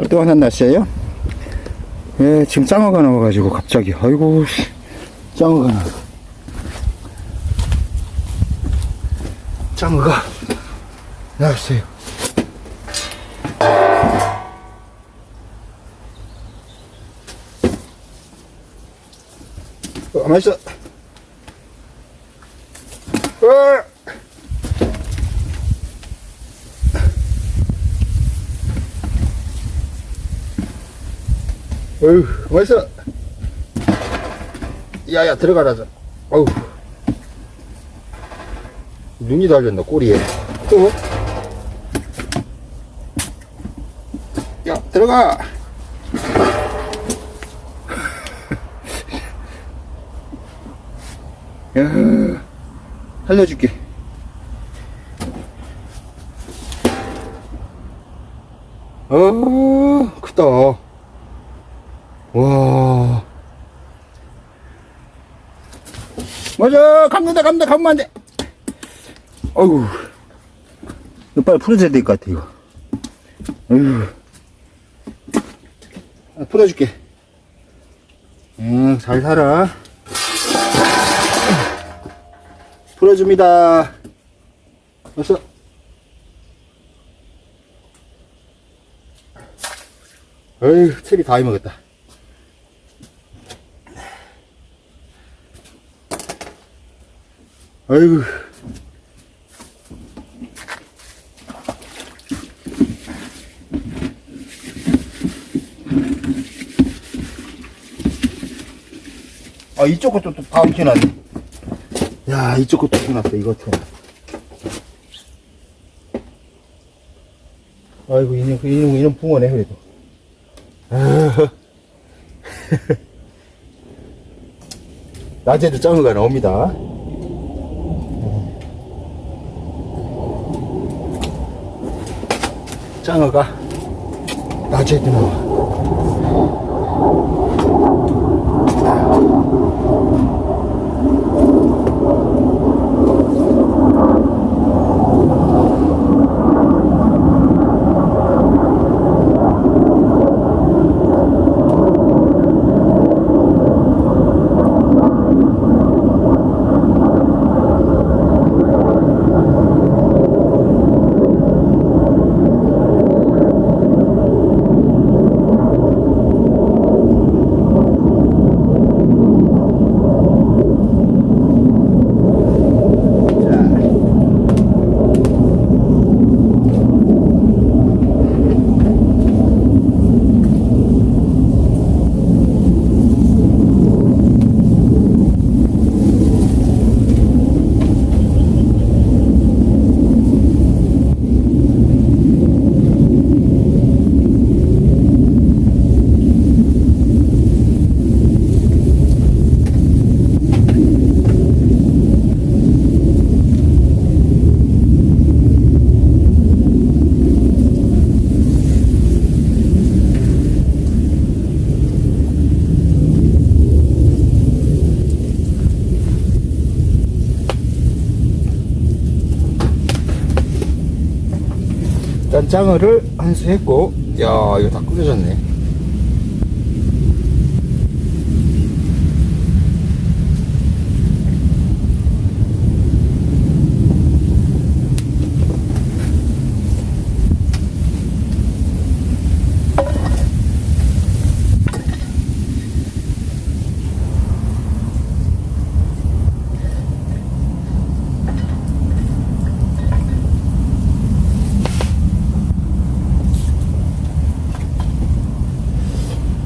깔끔한 날씨에요. 예, 지금 짱어가 나와가지고 갑자기 아이고 씨, 짱어가 나. 짱어가 나왔어요. 어, 맛있어. 어! 어휴, 맛있어. 야 야, 들어가라자. 어휴. 눈이 달렸나, 꼬리에. 또? 야, 들어가! 야, 살려줄게. 어, 크다. 와. 맞아, 감는다, 감는다, 감으면 안 돼. 어이구. 이거 빨리 풀어줘야 될 것 같아, 이거. 어이구. 아, 풀어줄게. 응, 잘 살아. 풀어줍니다. 왔어. 어휴, 체리 다 해먹었다. 아이고. 아, 이쪽 것도 또 다음 튀어났네. 야, 이쪽 것도 튀어났어, 튀어났어. 아이고, 이놈, 이놈, 이놈 붕어네, 그래도. 아. 낮에도 짱어가 나옵니다. 짱어가 낮에도 나와. 일단 짱어를 한수 했고, 야, 이거 다 끓여졌네.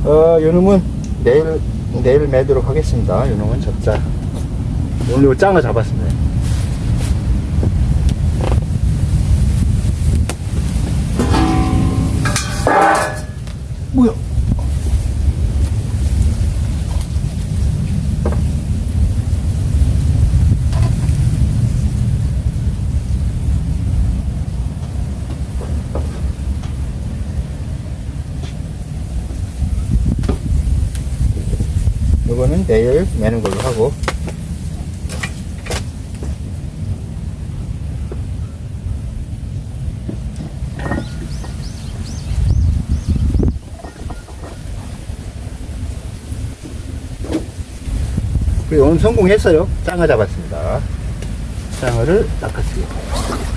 어, 요놈은 내일, 내일 매도록 하겠습니다. 요놈은 적자. 오늘 요 짱어 잡았습니다. 뭐야? 이거는 내일 매는 걸로 하고 그리고 오늘 성공했어요. 장어 잡았습니다. 장어를 닦았습니다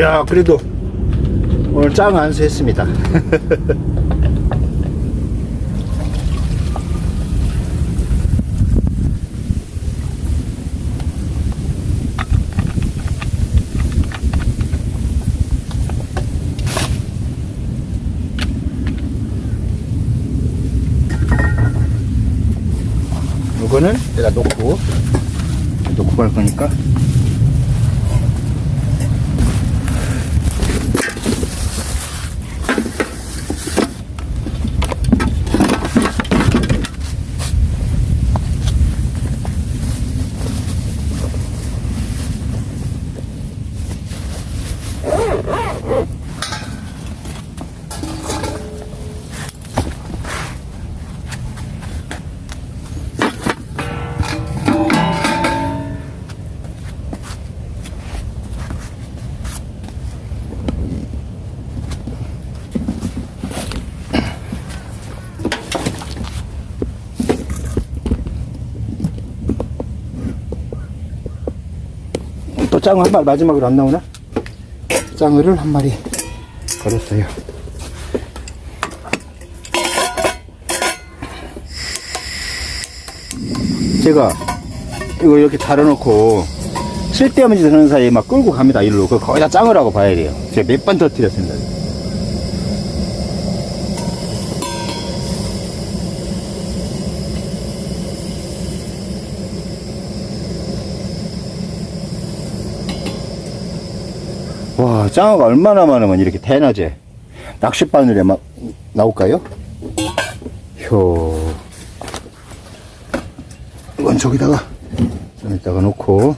야, 그래도 오늘 짱 안수했습니다. 이거는 내가 놓고 놓고 갈 거니까 또 짱어 한 마리 마지막으로 안 나오나? 짱어를 한 마리 걸었어요. 제가 이거 이렇게 달아놓고 쓸데없는 짓 하는 사이에 막 끌고 갑니다, 일로. 그 거의 다 짱어라고 봐야 돼요. 제가 몇 번 터뜨렸습니다. 와, 짱어가 얼마나 많으면 이렇게 대낮에 낚싯바늘에 막 나올까요? 효. 이건 저기다가 좀 이따가 놓고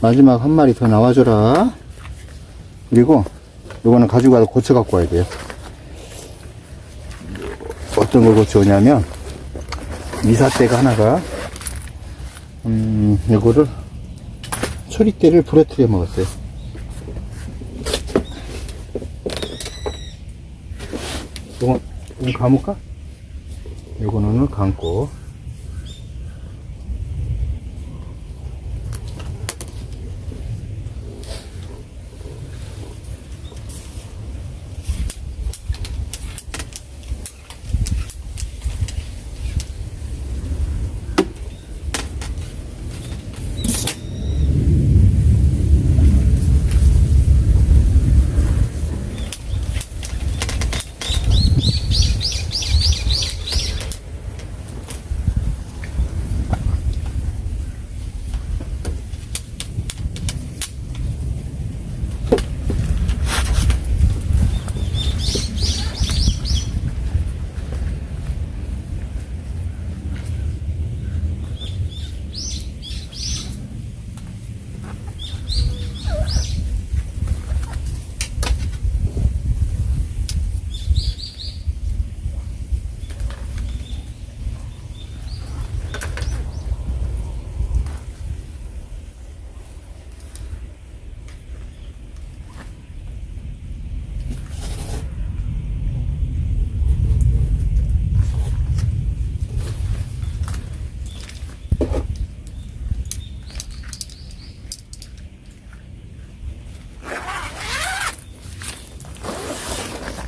마지막 한 마리 더 나와줘라. 그리고 이거는 가지고 가서 고쳐 갖고 와야 돼요. 어떤 걸 고쳐오냐면 미사대가 하나가 음, 이거를 초리대를 부러뜨려 먹었어요. 이거, 이거 감을까? 오늘 감고.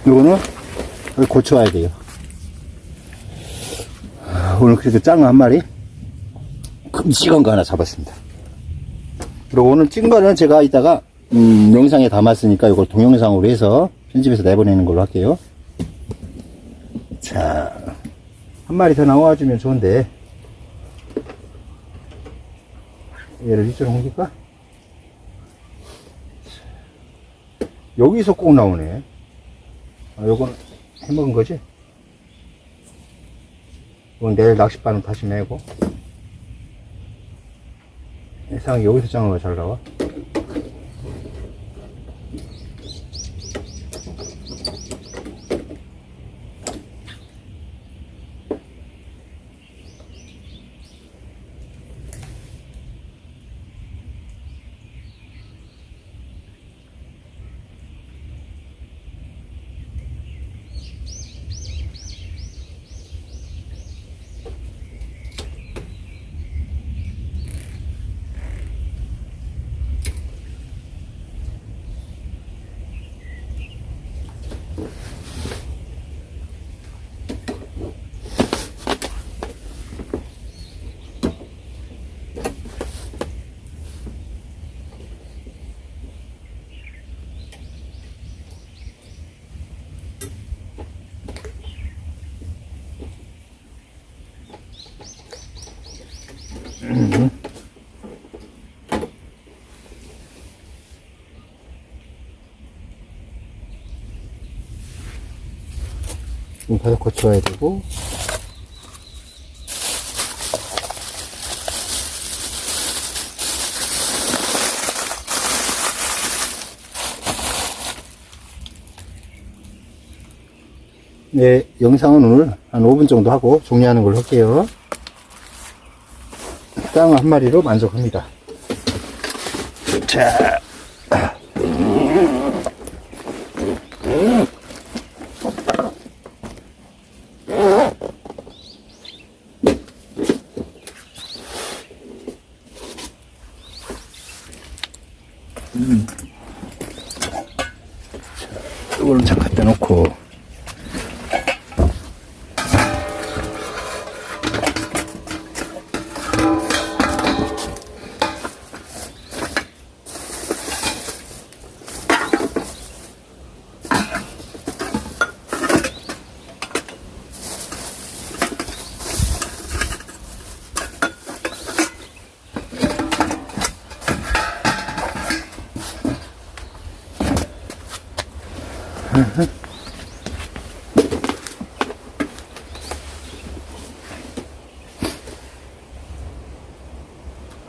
요거는 고쳐와야 돼요. 아, 오늘 그래도 짱어 한 마리 끔찍한 거 하나 잡았습니다. 그리고 오늘 찍은 거는 제가 이따가 음, 영상에 담았으니까 이걸 동영상으로 해서 편집해서 내보내는 걸로 할게요. 자, 한 마리 더 나와주면 좋은데 얘를 이쪽으로 옮길까? 여기서 꼭 나오네. 아, 요건 해먹은 거지? 이건 내일 낚싯바는 다시 메고. 이상하게 여기서 장어가 잘 나와. 좀 바닥 고쳐야 되고. 네, 영상은 오늘 한 5분 정도 하고 종료하는 걸로 할게요. 짱한 마리로 만족합니다. 자. 이거는 잠 갖다 놓고.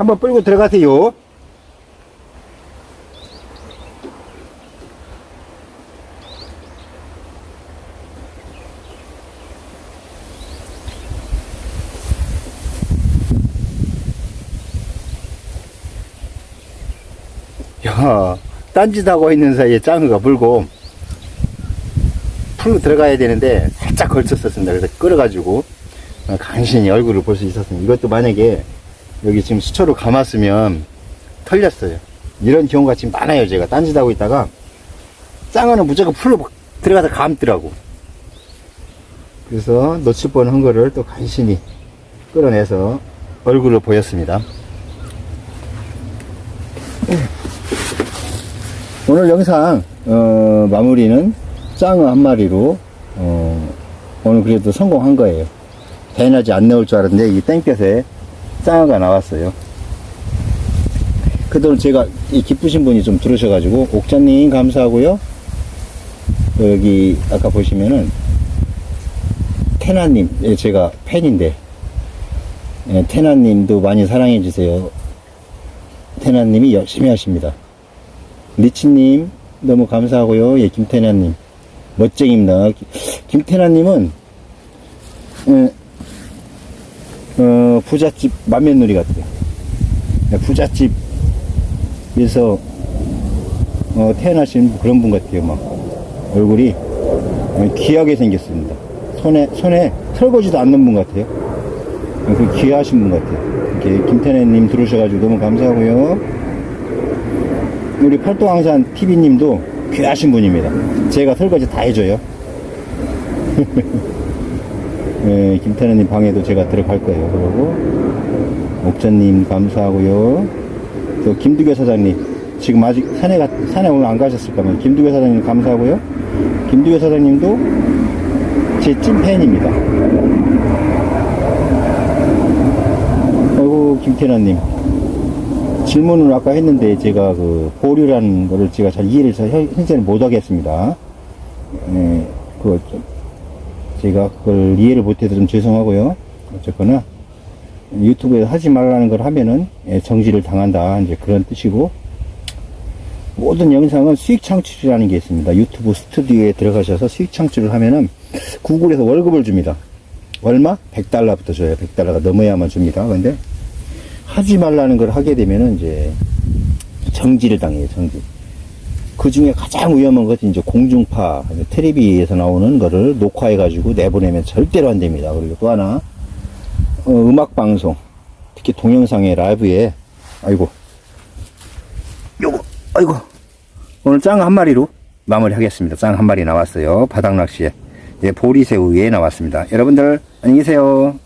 한번 끌고 들어가세요. 야, 딴짓하고 있는 사이에 짱어가 물고 풀로 들어가야 되는데 살짝 걸쳤었습니다. 그래서 끌어가지고 어, 간신히 얼굴을 볼 수 있었습니다. 이것도 만약에 여기 지금 수초로 감았으면 털렸어요. 이런 경우가 지금 많아요. 제가 딴짓하고 있다가 짱어는 무조건 풀로 막 들어가서 감더라고. 그래서 놓칠 뻔한 거를 또 간신히 끌어내서 얼굴을 보였습니다. 오늘 영상 어, 마무리는 짱어 한 마리로 어, 오늘 그래도 성공한 거예요. 대낮에 안 나올 줄 알았는데 이 땡볕에 짱어가 나왔어요. 그동안 제가 이 기쁘신 분이 좀 들으셔가지고 옥자님 감사하고요. 또 여기 아까 보시면은 테나님 예, 제가 팬인데 예, 테나님도 많이 사랑해 주세요. 테나님이 열심히 하십니다. 리치님 너무 감사하고요. 예, 김태나님 멋쟁입니다. 김태나님은 예, 어, 부잣집 맏며느리 같아요. 네, 부잣집에서 어, 태어나신 그런 분 같아요. 막 얼굴이 어, 귀하게 생겼습니다. 손에 손에 털거지도 않는 분 같아요. 어, 그 귀하신 분 같아요. 이렇게 김태래님 들어오셔가지고 너무 감사하고요. 우리 팔도항산 TV님도 귀하신 분입니다. 제가 설거지 다 해줘요. 예, 김태현님 방에도 제가 들어갈 거예요. 그러고, 옥전님 감사하고요. 또 김두교 사장님, 지금 아직 산에, 가, 산에 오늘 안 가셨을 거면 김두교 사장님 감사하고요. 김두교 사장님도 제 찐팬입니다. 아이고, 김태현님. 질문을 아까 했는데 제가 그 보류라는 거를 제가 잘 이해를 잘 현- 현재는 못 하겠습니다. 예, 그거 좀 제가 그걸 이해를 못해서 좀 죄송하고요. 어쨌거나 유튜브에 하지 말라는 걸 하면은 예, 정지를 당한다 이제 그런 뜻이고 모든 영상은 수익 창출이라는 게 있습니다. 유튜브 스튜디오에 들어가셔서 수익 창출을 하면은 구글에서 월급을 줍니다. 얼마? 100달러부터 줘요. 100달러가 넘어야만 줍니다. 근데 하지 말라는 걸 하게 되면은 이제 정지를 당해요. 정지. 그 중에 가장 위험한 것이 이제 공중파, 텔레비에서 나오는 거를 녹화해가지고 내보내면 절대로 안 됩니다. 그리고 또 하나, 어, 음악방송, 특히 동영상의 라이브에, 아이고, 요거, 아이고, 오늘 짱 한 마리로 마무리 하겠습니다. 짱 한 마리 나왔어요. 바닥낚시에. 예, 보리새우 위에 나왔습니다. 여러분들, 안녕히 계세요.